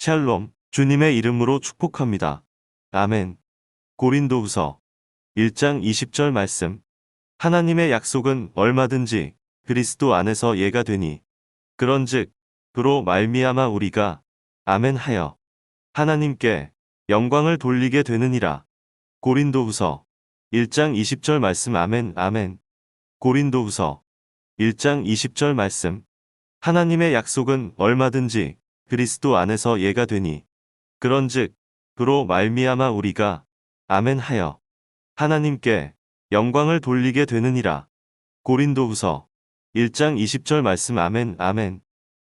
샬롬, 주님의 이름으로 축복합니다. 아멘. 고린도후서 1장 20절 말씀. 하나님의 약속은 얼마든지 그리스도 안에서 예가 되니 그런즉 그로 말미암아 우리가 아멘 하여 하나님께 영광을 돌리게 되느니라. 고린도후서 1장 20절 말씀 아멘 아멘. 고린도후서 1장 20절 말씀. 하나님의 약속은 얼마든지 그리스도 안에서 예가 되니 그런즉 그로 말미암아 우리가 아멘 하여 하나님께 영광을 돌리게 되느니라. 고린도후서 1장 20절 말씀 아멘 아멘.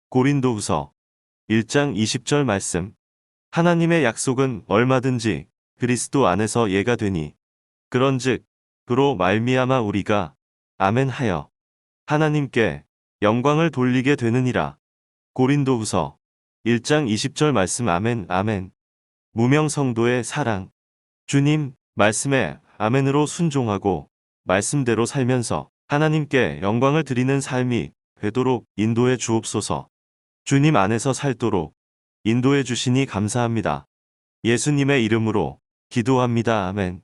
고린도후서 1장 20절 말씀. 하나님의 약속은 얼마든지 그리스도 안에서 예가 되니 그런즉 그로 말미암아 우리가 아멘 하여 하나님께 영광을 돌리게 되느니라. 고린도후서 1장 20절 말씀 아멘 아멘. 무명 성도의 사랑. 주님 말씀에 아멘으로 순종하고 말씀대로 살면서 하나님께 영광을 드리는 삶이 되도록 인도해 주옵소서. 주님 안에서 살도록 인도해 주시니 감사합니다. 예수님의 이름으로 기도합니다. 아멘.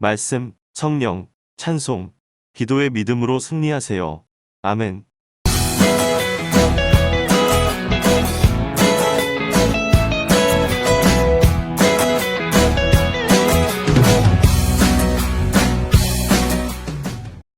말씀, 성령, 찬송, 기도의 믿음으로 승리하세요. 아멘.